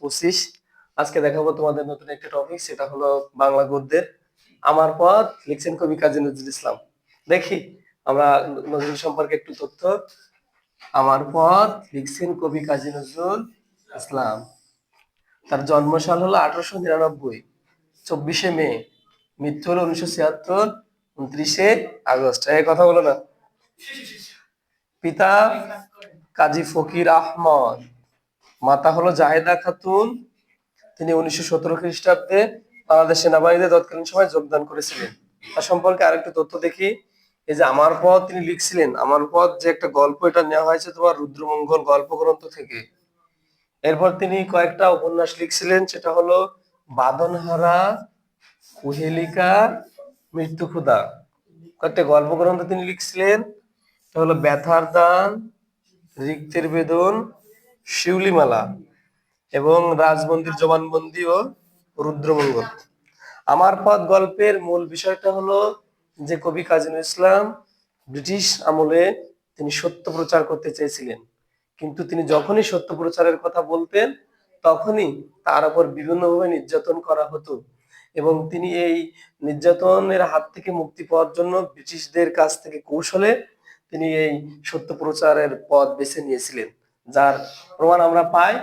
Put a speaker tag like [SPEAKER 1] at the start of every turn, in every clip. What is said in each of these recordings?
[SPEAKER 1] পঁচিশ। আজকে দেখাবো তোমাদের নতুন একটা টপিক সেটা হলো বাংলা গদ্যের আমার পথ, লিখছেন কবি কাজী নজরুল ইসলাম। দেখি, আমরা নজরুল সম্পর্কে একটু তথ্য। আমার পথ, লিখছেন কবি কাজী নজরুল ইসলাম। তার জন্মসাল হলো আঠারোশো নিরানব্বই, চব্বিশে মে। মৃত্যু হলো উনিশশো ছিয়াত্তর, উনত্রিশে আগস্ট। এই কথা বলো না। পিতা কাজী ফকির আহমদ। মাতা হলো জাহেদা খাতুন। তিনি উনিশশো সতেরো খ্রিস্টাব্দে বাংলাদেশ সেনাবাহিনীতে তৎকালীন সময় যোগদান করেছিলেন। তার সম্পর্কে আরেকটু তথ্য দেখি। এই যে আমার পথ তিনি লিখছিলেন, আমার পথ যে একটা গল্প এটা নেওয়া হয়েছে তোমার রুদ্রমঙ্গল গল্প গ্রন্থ থেকে। এরপর তিনি কয়েকটা উপন্যাস লিখছিলেন, সেটা হলো বাদনহারা কুহেলিকা মৃত্যু ক্ষুদা কয়েকটা গল্প গ্রন্থ তিনি লিখছিলেন হলো ব্যথার দান রিক্তের বেদন শিউলিমালা এবং রাজমন্দির জবানবন্দি ও রুদ্রমঙ্গল। আমার পথ গল্পের মূল বিষয়টা হলো যে কবি কাজী ইসলাম ব্রিটিশ আমলে তিনি সত্য প্রচার করতে চেয়েছিলেন। কিন্তু তিনি যখনই সত্য প্রচারের কথা বলতেন, তখনই তার উপর বিভিন্নভাবে নির্যাতন করা হতো এবং তিনি এই নির্যাতনের হাত থেকে মুক্তি পাওয়ার জন্য ব্রিটিশদের কাছ থেকে কৌশলে তিনি এই সত্য প্রচারের পথ বেছে নিয়েছিলেন। যার প্রমাণ আমরা পাই,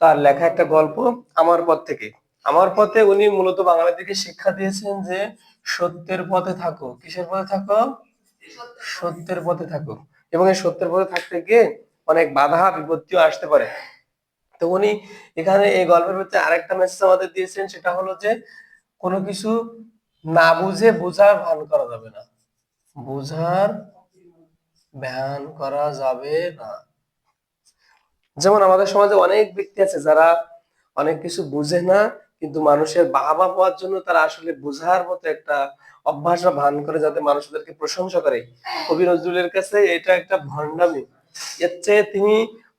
[SPEAKER 1] তার লেখা একটা গল্প আমার পথ থেকে। আমার পথে উনি মূলত বাঙালিদেরকে শিক্ষা দিয়েছেন যে সত্যের পথে থাকো। কিসের পথে থাকো? সত্যের পথে থাকো। এবং এই সত্যের পথে থাকতে গিয়ে অনেক বাধা, বিপত্তিও আসতে পারে। তো উনি এখানে এই গল্পের ভিতরে আরেকটা মেসেজ আমাদের দিয়েছেন, সেটা হলো যে কোনো কিছু না বুঝে বোঝার ভান করা যাবে না। বোঝার ভ্যান করা যাবে না। যেমন আমাদের সমাজে অনেক ব্যক্তি আছে যারা অনেক কিছু বুঝে না, কিন্তু মানুষের বাহবা পাওয়ার জন্য তারা আসলে বোঝার মতো একটা অভ্যাস বা ভান করে যাতে মানুষদেরকে প্রশংসা করে। কবি নজরুলের কাছে এটা একটা ভণ্ডামি। এর চেয়ে তিনি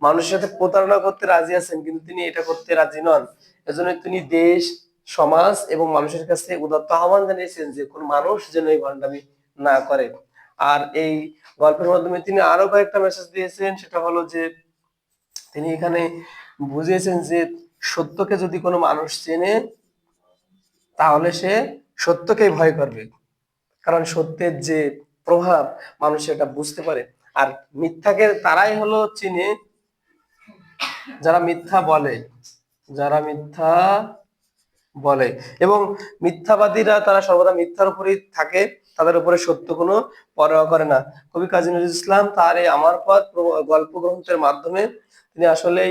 [SPEAKER 1] মানুষের সাথে প্রতারণা করতে রাজি আছেন, কিন্তু তিনি এটা করতে রাজি নন। এজন্য তিনি দেশ, সমাজ এবং মানুষের কাছে উদাত্ত আহ্বান জানিয়েছেন যে কোন মানুষ যেন এই ভণ্ডামি না করে। আর এই গল্পের মাধ্যমে তিনি আরও কয়েকটা মেসেজ দিয়েছেন, সেটা হলো যে তিনি এখানে বুঝিয়েছেন যে সত্যকে যদি কোনো মানুষ চেনে, তাহলে সে সত্যকেই ভয় করবে। কারণ সত্যের যে প্রভাব, মানুষ এটা বুঝতে পারে। আর মিথ্যাকে তারাই হলো চিনে। যারা মিথ্যা বলে, যারা মিথ্যা বলে। এবং মিথ্যাবাদীরা তারা সর্বদা মিথ্যার উপরেই থাকে। তাদের উপরে সত্য কোনো পরোয়া করে না। কবি কাজী নজরুল ইসলাম তার এই আমার পথ গল্প গ্রন্থের মাধ্যমে তিনি আসলে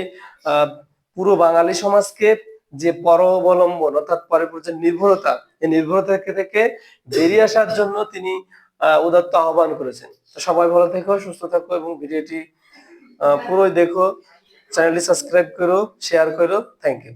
[SPEAKER 1] পুরো বাঙালি সমাজকে যে পর অবলম্বন অর্থাৎ পরের যে নির্ভরতা, এই নির্ভরতা থেকে বেরিয়ে আসার জন্য তিনি উদাত্ত আহ্বান করেছেন। সবাই ভালো থেকো, সুস্থ থাকো এবং ভিডিওটি পুরোই দেখো। চ্যানেলটি সাবস্ক্রাইব করো, শেয়ার করো। Thank you